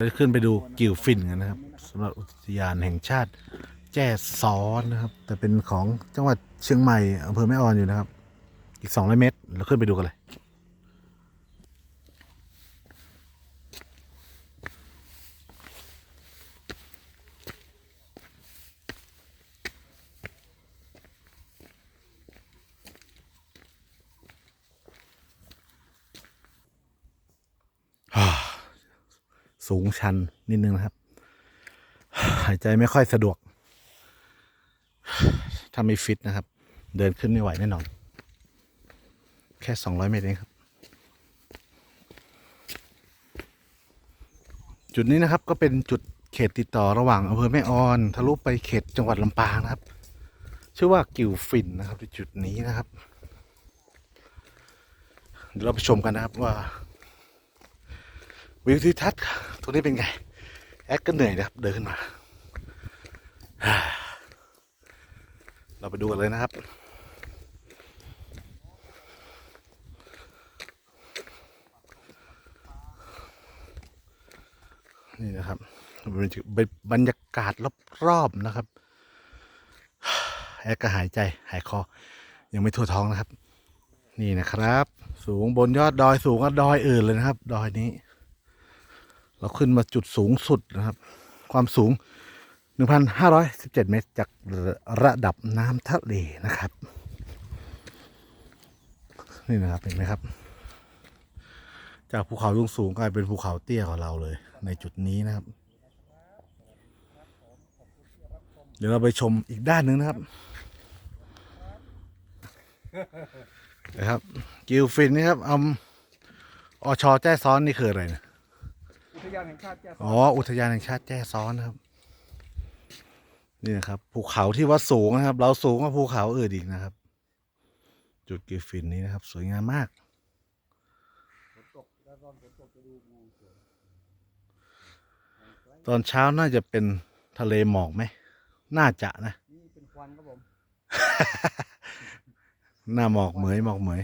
ได้ขึ้นไปดูกิวฟินกันนะครับสำหรับอุทยานแห่งชาติแจ้ซ้อนนะครับ แต่เป็นของจังหวัดเชียงใหม่อำเภอแม่ออนอยู่นะครับ อีก 200 เมตร เราขึ้นไปดูกันเลย สูงชันนิดนึงนะครับ หายใจไม่ค่อยสะดวก ถ้าไม่ฟิตนะครับ เดินขึ้นไม่ไหวแน่นอน แค่200เมตรเองครับ จุดนี้นะครับก็เป็นจุดเขตติดต่อระหว่างอำเภอแม่ออนทะลุไปเขตจังหวัดลำปางนะครับ ชื่อว่ากิวฟินนะครับที่จุดนี้นะครับเดี๋ยวเราไปชมกันนะครับว่า วิวทิวทัศน์ ตรงนี้เป็นไง แอดก็เหนื่อยนะครับ เดินขึ้นมา เราไปดูกันเลยนะครับนี่นะครับเป็นบรรยากาศรอบๆนะครับแอดก็หายใจหายคอ ยังไม่ทั่วท้องนะครับ นี่นะครับ สูงบนยอดดอยสูงกว่าดอยอื่นเลยนะครับ ดอยนี้ เราขึ้นมาจุดสูงสุดนะครับ ความสูง 1,517 เมตร จากระดับน้ำทะเลนะครับ นี่นะครับ เห็นไหมครับ จากภูเขาสูงสูงกลายเป็นภูเขาเตี้ยของเราเลย ในจุดนี้นะครับ เดี๋ยวเราไปชมอีกด้านหนึ่งนะครับนะครับกิลฟินนี่ครับอำอชอแจ้ซ้อนนี่คืออะไรนะ อุทยานแห่งชาติแจ้ซ้อนอ๋ออุทยานแห่งชาติแจ้ซ้อนนะครับ นี่นะครับภูเขาที่ว่าสูงนะครับ เราสูงกว่าภูเขาอื่นอีกนะครับ จุดกิฟฟินนี้นะครับ สวยงามมากฝนตกแล้วตอนฝนตกจะดูงูสวยตอนเช้าน่าจะเป็นทะเลหมอกไหมน่าจะนะ นี่เป็นควันครับผม หน้าหมอกเหมยหมอกเหมย